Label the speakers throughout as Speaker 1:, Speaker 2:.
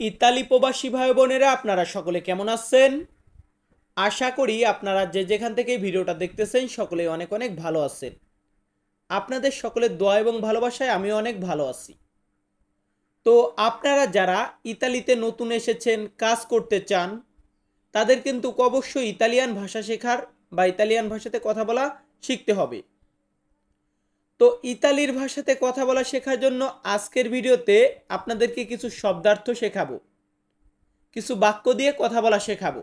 Speaker 1: Italy প্রবাসী ভাই বোনেরা, আপনারা সকলে কেমন আছেন? আশা করি আপনারা যে যেখান থেকে ভিডিওটা দেখতেছেন, সকলে অনেক অনেক ভালো আছেন। আপনাদের সকলের দোয়া এবং ভালোবাসায় আমি অনেক ভালো আছি। তো আপনারা যারা ইতালিতে নতুন এসেছেন, কাজ করতে চান, তাদের কিন্তু অবশ্যই ইতালিয়ান ভাষা শেখার বা ইতালিয়ান ভাষাতে কথা বলা শিখতে হবে। তো ইতালির ভাষাতে কথা বলা শেখার জন্য আজকের ভিডিওতে আপনাদেরকে কিছু শব্দার্থ শেখাবো। কিছু বাক্য দিয়ে কথা বলা শেখাবো।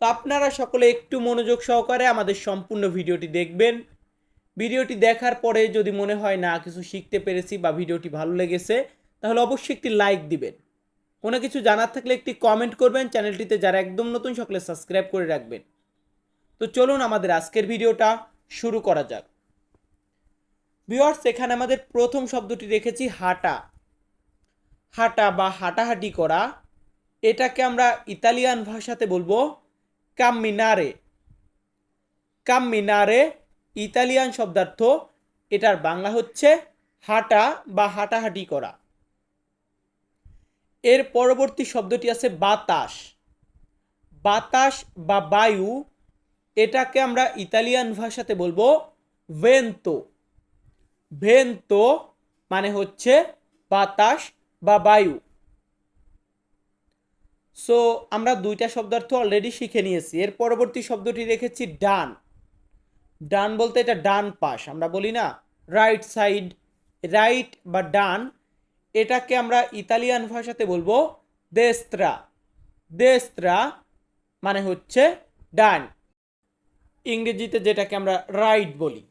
Speaker 1: তো আপনারা সকলে একটু মনোযোগ সহকারে আমাদের সম্পূর্ণ ভিডিওটি দেখবেন। ভিডিওটি দেখার পরে যদি মনে হয়, না, কিছু শিখতে পেরেছি বা ভিডিওটি ভালো লেগেছে, তাহলে অবশ্যই একটি লাইক দিবেন। কোনো কিছু জানার থাকলে একটি কমেন্ট করবেন। চ্যানেলটিতে যারা একদম নতুন, সকলে সাবস্ক্রাইব করে রাখবেন। তো চলুন আমাদের আজকের ভিডিওটা শুরু করা যাক। ভিওয়ার্স এখানে আমাদের প্রথম শব্দটি রেখেছি, হাঁটা। হাঁটা বা হাঁটাহাঁটি করা। এটাকে আমরা ইতালিয়ান ভাষাতে বলব কাম্মিনারে কাম্মিনারে ইতালিয়ান শব্দার্থ। এটার বাংলা হচ্ছে হাঁটা বা হাঁটাহাঁটি করা। এর পরবর্তী শব্দটি আছে বাতাস। বাতাস বা বায়ু, এটাকে আমরা ইতালিয়ান ভাষাতে বলব ভেন্তো ভেন্তো মানে হচ্ছে বাতাস বা বায়ু। সো আমরা দুইটা শব্দার্থ অলরেডি শিখে নিয়েছি। এর পরবর্তী শব্দটি রেখেছি ডান। ডান বলতে এটা ডান পাশ, আমরা বলি না রাইট সাইড রাইট বা ডান। এটাকে আমরা ইতালিয়ান ভাষাতে বলব দেস্ত্রা দেস্ত্রা মানে হচ্ছে ডান। ইংরেজিতে যেটাকে আমরা রাইট বলি।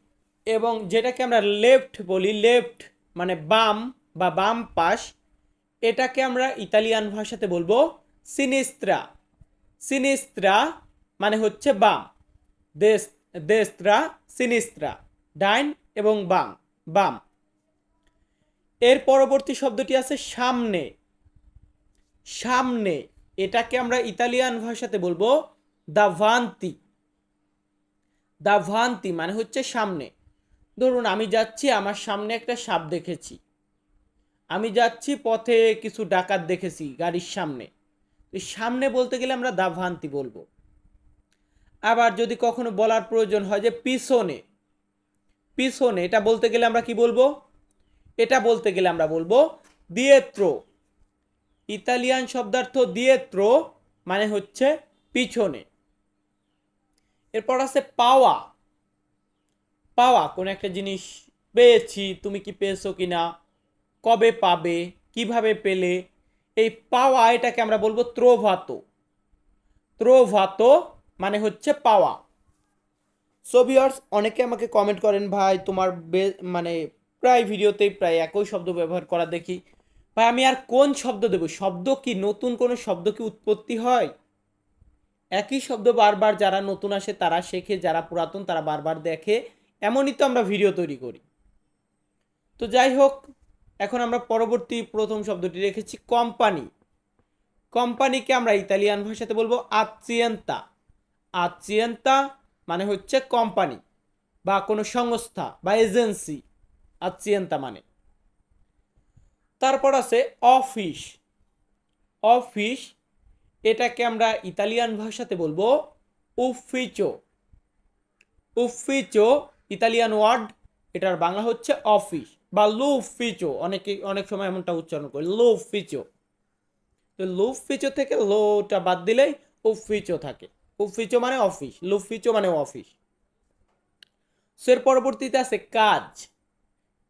Speaker 1: এবং যেটাকে আমরা লেফট বলি লেফট মানে বাম বা বাম পাশ, এটাকে আমরা ইতালিয়ান ভাষাতে বলব সিনিস্ত্রা সিনিস্ত্রা মানে হচ্ছে বাম। দেশ দেস্ত্রা সিনিস্ত্রা ডাইন এবং বাম বাম। এর পরবর্তী শব্দটি আছে সামনে। সামনে, এটাকে আমরা ইতালিয়ান ভাষাতে বলব দাভান্তি। দাভান্তি মানে হচ্ছে সামনে। ধরুন, আমি যাচ্ছি, আমার সামনে একটা সাপ দেখেছি। আমি যাচ্ছি, পথে কিছু ডাকাত দেখেছি গাড়ির সামনে। সামনে বলতে গেলে আমরা দাভান্তি বলব। আবার যদি কখনো বলার প্রয়োজন হয় যে পিছনে পিছনে, এটা বলতে গেলে আমরা কি বলব? এটা বলতে গেলে আমরা বলব দিয়েত্রো। ইতালিয়ান শব্দার্থ দিয়েত্রো মানে হচ্ছে পিছনে। এরপর আছে পাওয়া। পাওয়া, কোনো একটা জিনিস পেয়েছি, তুমি কি পেয়েছ কি না, কবে পাবে, কীভাবে পেলে, এই পাওয়া এটাকে আমরা বলব ত্রোভাতো। ত্রোভাতো মানে হচ্ছে পাওয়া। সো ভিউয়ার্স অনেকে আমাকে কমেন্ট করেন, ভাই, তোমার বে- মানে প্রায় ভিডিওতেই প্রায় একই শব্দ ব্যবহার করা দেখি। ভাই, আমি আর কোন শব্দ দেব? শব্দ কি নতুন কোনো শব্দ কি উৎপত্তি হয়? একই শব্দ বারবার যারা নতুন আসে, তারা শেখে, যারা পুরাতন, তারা বারবার দেখে। এমনই তো আমরা ভিডিও তৈরি করি। তো যাই হোক, এখন আমরা পরবর্তী প্রথম শব্দটি রেখেছি কোম্পানি কোম্পানিকে আমরা ইতালিয়ান ভাষাতে বলব আচিয়েন্তা আচিয়েন্তা মানে হচ্ছে কোম্পানি বা কোনো সংস্থা বা এজেন্সি আচিয়েন্তা মানে। তারপর আছে অফিস অফিস এটাকে আমরা ইতালিয়ান ভাষাতে বলব উফিচো। উফিচো ইতালিয়ান ওয়ার্ড, এটার বাংলা হচ্ছে অফিস বা লুফিচো অনেকে, অনেক সময় এমনটা উচ্চারণ করে লুফিচো তো লুফিচো থেকে লোটা বাদ দিলেই উফিচো থাকে। উফিচো মানে অফিস লুফিচো মানে অফিস সো এর পরবর্তীতে আছে কাজ।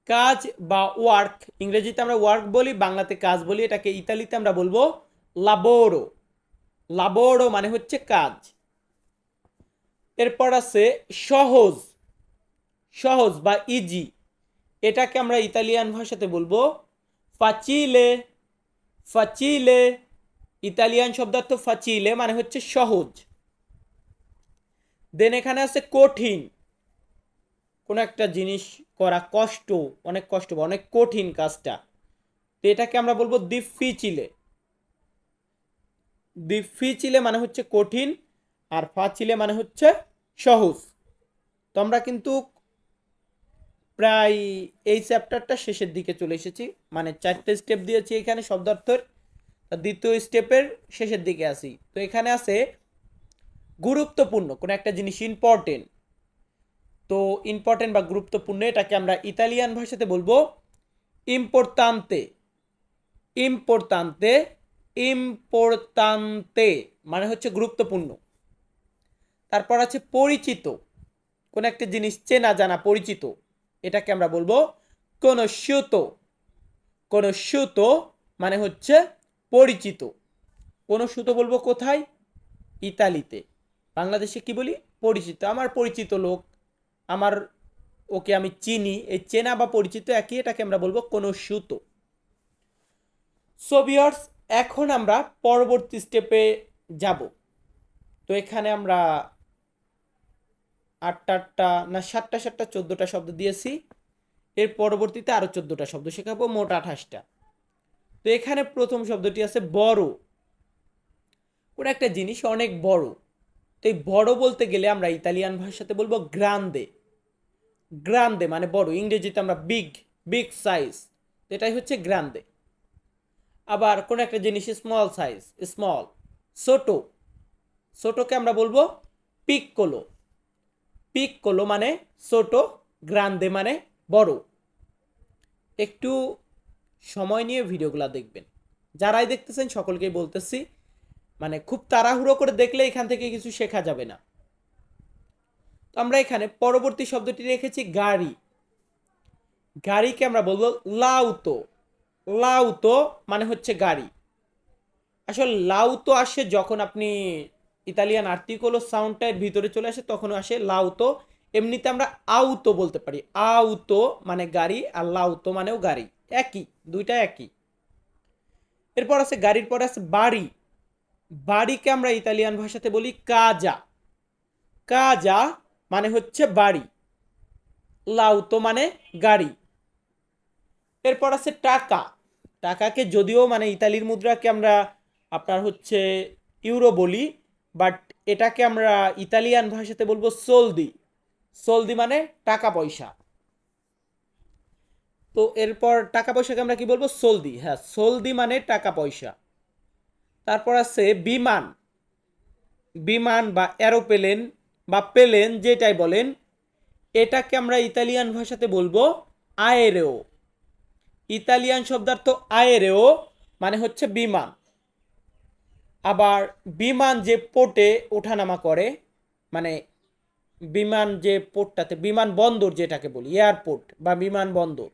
Speaker 1: কাজ বা ওয়ার্ক ইংরেজিতে আমরা ওয়ার্ক বলি, বাংলাতে কাজ বলি, এটাকে ইতালিতে আমরা বলব লাবোরো লাবোরো মানে হচ্ছে কাজ। এরপর আছে সহজ। সহজ বা ইজি এটাকে আমরা ইতালিয়ান ভাষাতে বলব ফাচিলে ফাচিলে ইতালিয়ান শব্দার্থ ফাচিলে মানে হচ্ছে সহজ। দেন এখানে আছে কঠিন। কোনো একটা জিনিস করা কষ্ট, অনেক কষ্ট বা অনেক কঠিন কাজটা। তো এটাকে আমরা বলব দিফিচিলে দিফিচিলে মানে হচ্ছে কঠিন আর ফাচিলে মানে হচ্ছে সহজ। তো আমরা কিন্তু প্রায় এই চ্যাপ্টারটা শেষের দিকে চলে এসেছি। মানে চারটে স্টেপ দিয়েছি এখানে শব্দার্থের। দ্বিতীয় স্টেপের শেষের দিকে আসি তো এখানে আছে গুরুত্বপূর্ণ, কোনো একটা জিনিস ইম্পর্টেন্ট তো ইম্পর্টেন্ট বা গুরুত্বপূর্ণ এটাকে আমরা ইতালিয়ান ভাষাতে বলব ইম্পোর্তান্তে ইম্পোর্তান্তে ইম্পোর্তান্তে মানে হচ্ছে গুরুত্বপূর্ণ। তারপর আছে পরিচিত, কোন একটা জিনিস চেনা জানা পরিচিত। এটাকে আমরা বলব কোন সুত কোন সুত মানে হচ্ছে পরিচিত। কোন সুতো বলব কোথায়? ইতালিতে। বাংলাদেশে কি বলি? পরিচিত। আমার পরিচিত লোক। আমার ওকে আমি চিনি। এই চেনা বা পরিচিত একই, এটাকে আমরা বলব কোনো সুতো সোভিয়র্স এখন আমরা পরবর্তী স্টেপে যাব। তো এখানে আমরা আটটা আটটা না সাতটা সাতটা চোদ্দোটা শব্দ দিয়েছি। এর পরবর্তীতে আরও চোদ্দোটা শব্দ শেখাবো, মোট আঠাশটা। তো এখানে প্রথম শব্দটি আছে বড়। কোনো একটা জিনিস, অনেক বড়। তো এই বড় বলতে গেলে আমরা ইতালিয়ান ভাষাতে বলব গ্রান্দে গ্রান্দে মানে বড়, ইংরেজিতে আমরা বিগ বিগ সাইজ এটাই হচ্ছে গ্রান্দে আবার কোনো একটা জিনিস স্মল সাইজ স্মল ছোট। ছোটোকে আমরা বলব পিককোলো পিককোলো মানে ছোটো, গ্রান্দে মানে বড়। একটু সময় নিয়ে ভিডিওগুলো দেখবেন। যারাই দেখতেছেন সকলকেই বলতেছি মানে খুব তাড়াহুড়ো করে দেখলে এখান থেকে কিছু শেখা যাবে না। তো আমরা এখানে পরবর্তী শব্দটি রেখেছি গাড়ি। গাড়িকে আমরা বলব লাউতো। লাউতো মানে হচ্ছে গাড়ি। আসলে লাউতো আসে যখন আপনি ইতালিয়ান আর্টিকল সাউন্ডটা এর ভিতরে চলে আসে তখন আসে লাউতো। এমনিতে আমরা আউতো বলতে পারি। আউতো মানে গাড়ি আর লাউতো মানেও গাড়ি। একই, দুইটা একই। এরপর আছে, গাড়ির পর আছে বাড়ি। বাড়িকে আমরা ইতালিয়ান ভাষাতে বলি কাজা। কাজা মানে হচ্ছে বাড়ি। লাউতো মানে গাড়ি। এরপর আছে টাকা। টাকাকে যদিও মানে ইতালির মুদ্রাকে আমরা আপনার হচ্ছে ইউরো বলি বাট এটাকে আমরা ইতালিয়ান ভাষাতে বলব সোলদি সোলদি মানে টাকা পয়সা। তো এরপর টাকা পয়সাকে আমরা কি বলব? সোলদি হ্যাঁ সোলদি মানে টাকা পয়সা। তারপর আছে বিমান। বিমান বা অ্যারোপ্লেন বা প্লেন যেটাই বলেন, এটাকে আমরা ইতালিয়ান ভাষাতে বলব আয়েরেও ইতালিয়ান শব্দার্থ আয়েরেও মানে হচ্ছে বিমান। আবার বিমান যে পোর্টে ওঠানামা করে মানে বিমান যে পোর্টটাতে, বিমান বন্দর যেটাকে বলি, এয়ারপোর্ট বা বিমান বন্দর,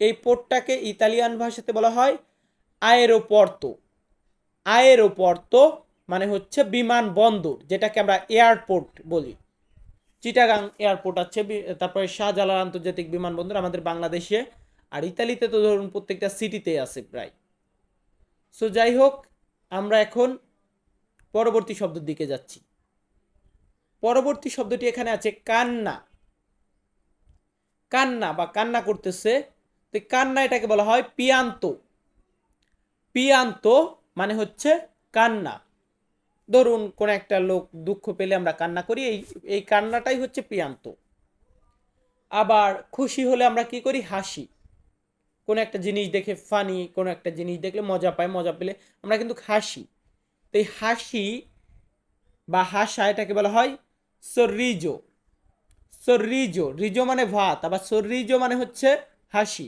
Speaker 1: এই পোর্টটাকে ইতালিয়ান ভাষাতে বলা হয় আয়েরোপর্তো আয়েরোপর্তো মানে হচ্ছে বিমান বন্দর, যেটাকে আমরা এয়ারপোর্ট বলি। চিটাগাং এয়ারপোর্ট আছে তারপরে শাহজালাল আন্তর্জাতিক বিমানবন্দর আমাদের বাংলাদেশে, আর ইতালিতে তো ধরুন প্রত্যেকটা সিটিতে আছে প্রায়। সো যাই হোক আমরা এখন পরবর্তী শব্দের দিকে যাচ্ছি। পরবর্তী শব্দটি এখানে আছে কান্না। কান্না বা কান্না করতেছে, তো কান্না এটাকে বলা হয় পিয়ান্ত। পিয়ান্ত মানে হচ্ছে কান্না। ধরুন, কোন একটা লোক দুঃখ পেলে আমরা কান্না করি, এই এই কান্নাটাই হচ্ছে পিয়ান্ত। আবার খুশি হলে আমরা কি করি? হাসি। কোনো একটা জিনিস দেখে ফানি কোনো একটা জিনিস দেখলে মজা পাই মজা পেলে আমরা কিন্তু হাসি। তো এই হাসি বা হাসা এটাকে বলা হয় সরিজো। সরিজো, রিজো মানে ভাত, আবার সরিজো মানে হচ্ছে হাসি।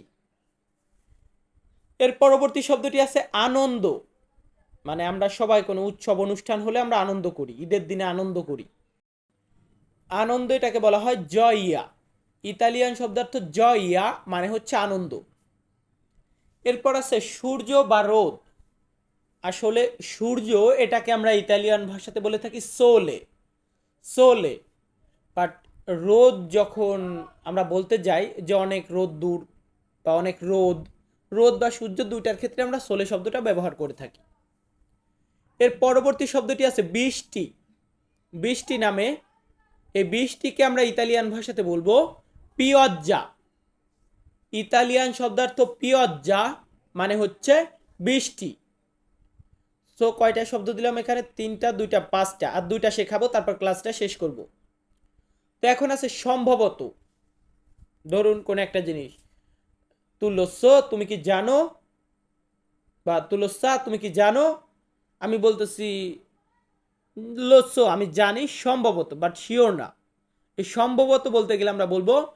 Speaker 1: এর পরবর্তী শব্দটি আছে আনন্দ। মানে আমরা সবাই কোনো উৎসব, অনুষ্ঠান হলে আমরা আনন্দ করি, ঈদের দিনে আনন্দ করি। আনন্দ এটাকে বলা হয় জয়িয়া ইতালিয়ান শব্দার্থ জয়িয়া মানে হচ্ছে আনন্দ। এরপর আছে সূর্য বা রোদ। আসলে সূর্য এটাকে আমরা ইতালিয়ান ভাষাতে বলে থাকি সোলে সোলে বাট রোদ যখন আমরা বলতে যাই যে অনেক রোদ দূর বা অনেক রোদ রোদ বা সূর্য দুইটার ক্ষেত্রে আমরা সোলে শব্দটা ব্যবহার করে থাকি। এর পরবর্তী শব্দটি আছে বৃষ্টি। বৃষ্টি নামে, এই বৃষ্টিকে আমরা ইতালিয়ান ভাষাতে বলব পিয়জ্জা ইতালিয়ান শব্দার্থ পিয়জ্জা মানে হচ্ছে বৃষ্টি। সো কয়টা শব্দ দিলাম এখানে? তিনটা, দুইটা, পাঁচটা। আর দুইটা শেখাবো, তারপর ক্লাসটা শেষ করব। তো এখন আছে সম্ভবত। ধরুন কোন একটা জিনিস। তুল্য সো তুমি কি জানো? বা তুলসা তুমি কি জানো? আমি বলতেছি লোসো আমি জানি সম্ভবত বাট শিওর না। এই সম্ভবত বলতে গেলে আমরা বলব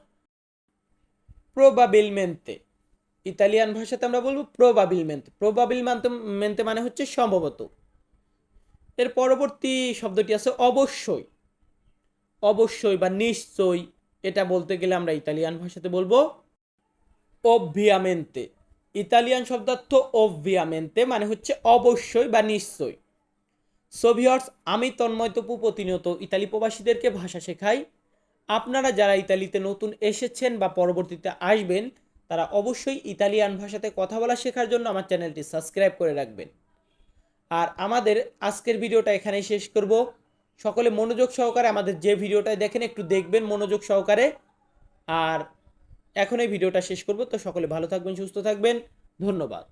Speaker 1: প্রবাবিলমেন্তে। ইতালিয়ান ভাষাতে আমরা বলব প্রবাবিলমেন্তে। প্রবাবিল মানতে, মেনতে মানে হচ্ছে সম্ভবত। এর পরবর্তী শব্দটি আছে অবশ্যই। অবশ্যই বা নিশ্চয়ই, এটা বলতে গেলে আমরা ইতালিয়ান ভাষাতে বলব অভিয়ামেন্তে। ইতালিয়ান শব্দার্থ অভিয়ামেন্তে মানে হচ্ছে অবশ্যই বা নিশ্চয়ই। সোভিয়র্স আমি, তন্ময়, তপু প্রতিনিয়ত ইতালি প্রবাসীদেরকে ভাষা শেখাই আপনারা যারা ইতালিতে নতুন এসেছেন বা পরবর্তীতে আসবেন, তারা অবশ্যই ইতালিয়ান ভাষাতে কথা বলা শেখার জন্য আমার চ্যানেলটি সাবস্ক্রাইব করে রাখবেন। আর আমাদের আজকের ভিডিওটা এখানেই শেষ করব। সকলে মনোযোগ সহকারে আমাদের যে ভিডিওটা দেখেন, একটু দেখবেন মনোযোগ সহকারে। আর এখন এই ভিডিওটা শেষ করব। তো সকলে ভালো থাকবেন, সুস্থ থাকবেন। ধন্যবাদ।